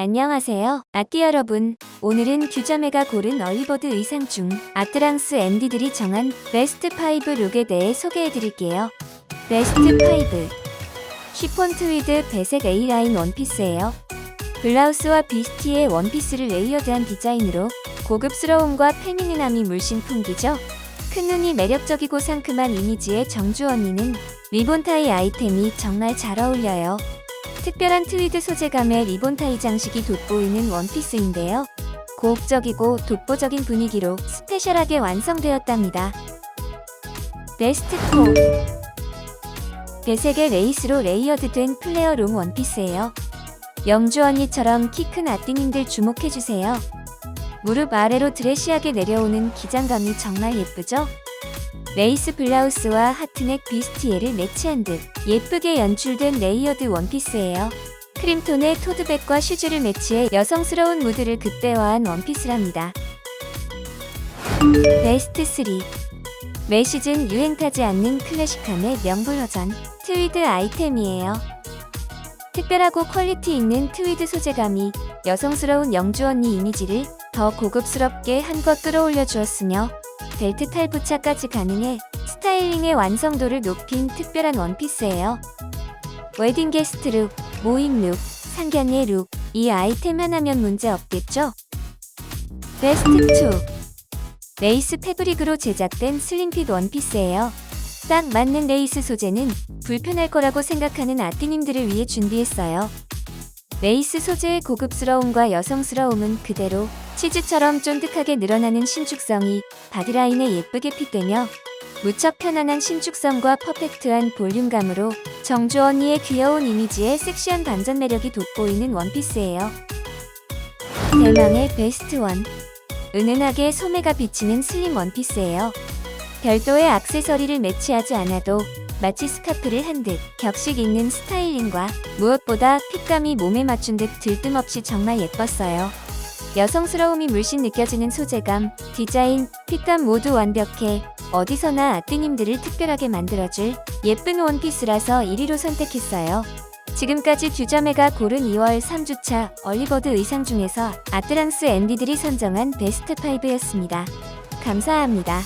안녕하세요. 악기 여러분. 오늘은 규자매가 고른 얼리버드 의상 중 아트랑스 MD들이 정한 베스트 5 룩에 대해 소개해 드릴게요. 베스트 5. 쉬폰 트위드 배색 A라인 원피스예요. 블라우스와 비스티의 원피스를 레이어드한 디자인으로 고급스러움과 페미닌함이 물씬 풍기죠. 큰 눈이 매력적이고 상큼한 이미지의 정주 언니는 리본 타이 아이템이 정말 잘 어울려요. 특별한 트위드 소재감의 리본 타이 장식이 돋보이는 원피스인데요. 고혹적이고 독보적인 분위기로 스페셜하게 완성되었답니다. 베스트 4 배색의 레이스로 레이어드된 플레어롱 원피스예요. 영주 언니처럼 키 큰 아띠님들 주목해주세요. 무릎 아래로 드레시하게 내려오는 기장감이 정말 예쁘죠? 레이스 블라우스와 하트넥 비스티에를 매치한 듯 예쁘게 연출된 레이어드 원피스예요. 크림톤의 토드백과 슈즈를 매치해 여성스러운 무드를 극대화한 원피스랍니다. 베스트 3 매 시즌 유행 타지 않는 클래식함의 명불 버전 트위드 아이템이에요. 특별하고 퀄리티 있는 트위드 소재감이 여성스러운 영주 언니 이미지를 더 고급스럽게 한껏 끌어올려 주었으며 벨트 탈부착까지 가능해 스타일링의 완성도를 높인 특별한 원피스예요. 웨딩 게스트 룩, 모임 룩, 상견례 룩, 이 아이템 하나면 문제 없겠죠? 베스트 2 레이스 패브릭으로 제작된 슬림핏 원피스예요. 딱 맞는 레이스 소재는 불편할 거라고 생각하는 아띠님들을 위해 준비했어요. 레이스 소재의 고급스러움과 여성스러움은 그대로 치즈처럼 쫀득하게 늘어나는 신축성이 바디라인에 예쁘게 핏되며 무척 편안한 신축성과 퍼펙트한 볼륨감으로 정주 언니의 귀여운 이미지에 섹시한 반전 매력이 돋보이는 원피스예요. 대망의 베스트 원. 은은하게 소매가 비치는 슬림 원피스예요. 별도의 액세서리를 매치하지 않아도 마치 스카프를 한 듯 격식 있는 스타일링과 무엇보다 핏감이 몸에 맞춘 듯 들뜸없이 정말 예뻤어요. 여성스러움이 물씬 느껴지는 소재감, 디자인, 핏감 모두 완벽해 어디서나 아뜨님들을 특별하게 만들어줄 예쁜 원피스라서 1위로 선택했어요. 지금까지 규자매가 고른 2월 3주차 얼리버드 의상 중에서 아트랑스 MD들이 선정한 베스트 5였습니다. 감사합니다.